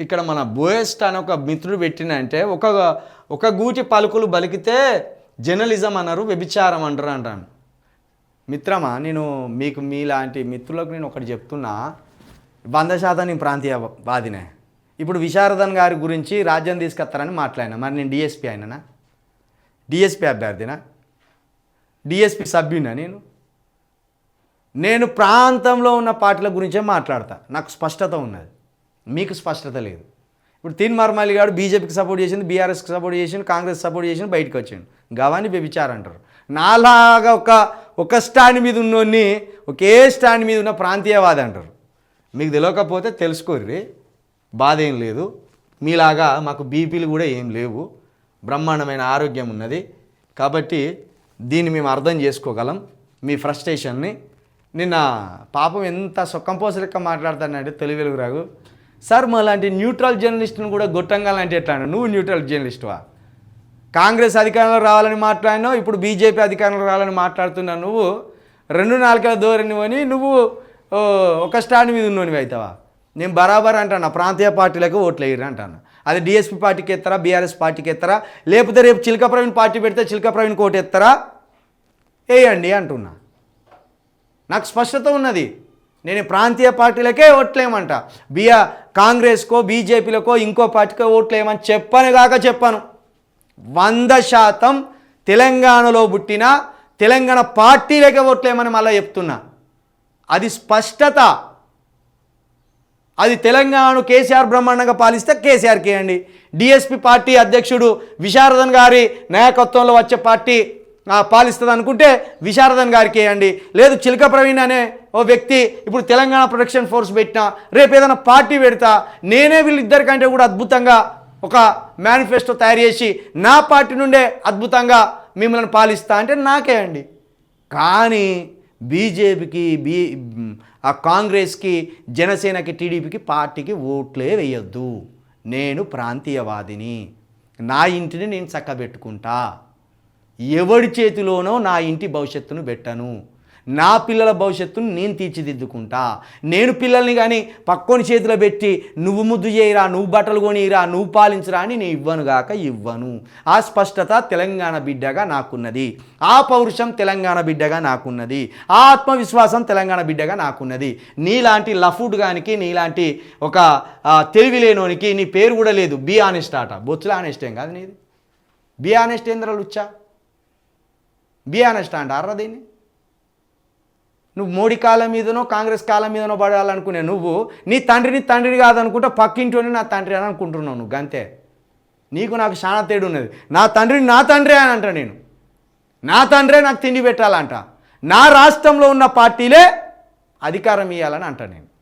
ఇక్కడ మన బోయెస్ట్ అని ఒక మిత్రుడు పెట్టినంటే ఒక ఒక గూటి పలుకులు బలికితే జర్నలిజం అన్నారు వ్యభిచారం అంటారు అంటాను. మిత్రమా నేను మీకు మీలాంటి మిత్రులకు నేను ఒకటి చెప్తున్నా. వంద శాతం నేను ప్రాంతీయవాదినే ఇప్పుడు విశారదన్ గారి గురించి రాజ్యం తీసుకొస్తారని మాట్లాడినా. మరి నేను డిఎస్పీ అయిననా? డిఎస్పీ అభ్యర్థినా? డిఎస్పీ సభ్యునా నేను? నేను ప్రాంతంలో ఉన్న పార్టీల గురించే మాట్లాడతా. నాకు స్పష్టత ఉన్నది. మీకు స్పష్టత లేదు. ఇప్పుడు తీన్ మర్మాలి గారు బీజేపీకి సపోర్ట్ చేసింది బీఆర్ఎస్కి సపోర్ట్ చేసింది కాంగ్రెస్ సపోర్ట్ చేసింది బయటకు వచ్చాడు. గవాన్ని బెబిచారంటారు అంటారు. నాలాగా ఒక ఒక స్టాండ్ మీద ఉన్నోన్ని ఒకే స్టాండ్ మీద ఉన్న ప్రాంతీయవాది అంటారు. మీకు తెలియకపోతే తెలుసుకోర్రి. బాధ ఏం లేదు. మీలాగా మాకు బీపీలు కూడా ఏం లేవు. బ్రహ్మాండమైన ఆరోగ్యం ఉన్నది. కాబట్టి దీన్ని మేము అర్థం చేసుకోగలం. మీ ఫ్రస్ట్రేషన్ని నిన్న పాపం ఎంత సొక్కంపోస మాట్లాడతానంటే తెలివి వెలుగు రాగు. సార్ మాలాంటి న్యూట్రల్ జర్నలిస్ట్ను కూడా గొట్టంగాలంటే ఎట్లా? నువ్వు న్యూట్రల్ జర్నలిస్ట్వా? కాంగ్రెస్ అధికారంలో రావాలని మాట్లాడినావు ఇప్పుడు బీజేపీ అధికారంలో రావాలని మాట్లాడుతున్నావు నువ్వు. రెండు నాలుగేళ్ళ ధోరణి అని నువ్వు ఒక స్టాండ్ మీద ఉన్నోనివి అవుతావా నేను బరాబర్ అంటాను ప్రాంతీయ పార్టీలకు ఓట్లు వేయరు అంటాను? అది డిఎస్పీ పార్టీకి ఎత్తరా బీఆర్ఎస్ పార్టీకి ఎత్తరా? లేకపోతే రేపు చిలక ప్రవీణ్ పార్టీ పెడితే చిలక ప్రవీణ్ కోటి ఎత్తరా వేయండి అంటున్నా. నాకు స్పష్టత ఉన్నది. నేను ప్రాంతీయ పార్టీలకే ఓట్లేమంట. బియా కాంగ్రెస్కో బీజేపీలకో ఇంకో పార్టీకో ఓట్లేమని చెప్పను కాక చెప్పాను. వంద శాతం తెలంగాణలో పుట్టిన తెలంగాణ పార్టీలకే ఓట్లేమని మళ్ళీ చెప్తున్నా. అది స్పష్టత. అది తెలంగాణను కేసీఆర్ బ్రహ్మాండంగా పాలిస్తే కేసీఆర్కి అండి. డిఎస్పి పార్టీ అధ్యక్షుడు విశారదన్ గారి నాయకత్వంలో వచ్చే పార్టీ పాలిస్తుంది అనుకుంటే విశారదన్ గారికి వేయండి లేదు చిలక ప్రవీణ్ అనే ఓ వ్యక్తి ఇప్పుడు తెలంగాణ ప్రొటెక్షన్ ఫోర్స్ పెట్టినా రేపు ఏదైనా పార్టీ పెడతా నేనే వీళ్ళిద్దరికంటే కూడా అద్భుతంగా ఒక మేనిఫెస్టో తయారు చేసి నా పార్టీ నుండే అద్భుతంగా మిమ్మల్ని పాలిస్తా అంటే నాకే అండి. కానీ బీజేపీకి బీ ఆ కాంగ్రెస్కి జనసేనకి టీడీపీకి పార్టీకి ఓట్లే వేయొద్దు. నేను ప్రాంతీయవాదిని. నా ఇంటిని నేను చక్కబెట్టుకుంటా. ఎవడి చేతిలోనో నా ఇంటి భవిష్యత్తును పెట్టను. నా పిల్లల భవిష్యత్తును నేను తీర్చిదిద్దుకుంటా. నేను పిల్లల్ని కానీ పక్కోని చేతిలో పెట్టి నువ్వు ముద్దు చేయరా నువ్వు బట్టలు కొనిరా నువ్వు పాలించరా అని నేను ఇవ్వను గాక ఇవ్వను. ఆ స్పష్టత తెలంగాణ బిడ్డగా నాకున్నది. ఆ పౌరుషం తెలంగాణ బిడ్డగా నాకున్నది. ఆ ఆత్మవిశ్వాసం తెలంగాణ బిడ్డగా నాకున్నది. నీలాంటి లఫుడ్ గానికి నీలాంటి ఒక తెలివి లేనోనికి నీ పేరు కూడా లేదు. బీ ఆనెస్ట్ ఆట. బొచ్చుల ఆనెస్ట్ ఏం కాదు నీది. బీ ఆనెస్ట్ ఏంద్రా లుచ్చా? బీ ఆనెస్ట్ అంటారా దీన్ని? నువ్వు మోడీ కాలం మీదనో కాంగ్రెస్ కాలం మీదనో పడాలనుకునే నువ్వు నీ తండ్రిని తండ్రిని కాదనుకుంటా పక్కింటోని నా తండ్రి అని అనుకుంటున్నావు నువ్వు గంతే. నీకు నాకు చాలా తేడు ఉన్నది. నా తండ్రిని నా తండ్రి అని అంట నేను. నా తండ్రే నాకు తిండి పెట్టాలంట. నా రాష్ట్రంలో ఉన్న పార్టీలే అధికారం ఇవ్వాలని అంట నేను.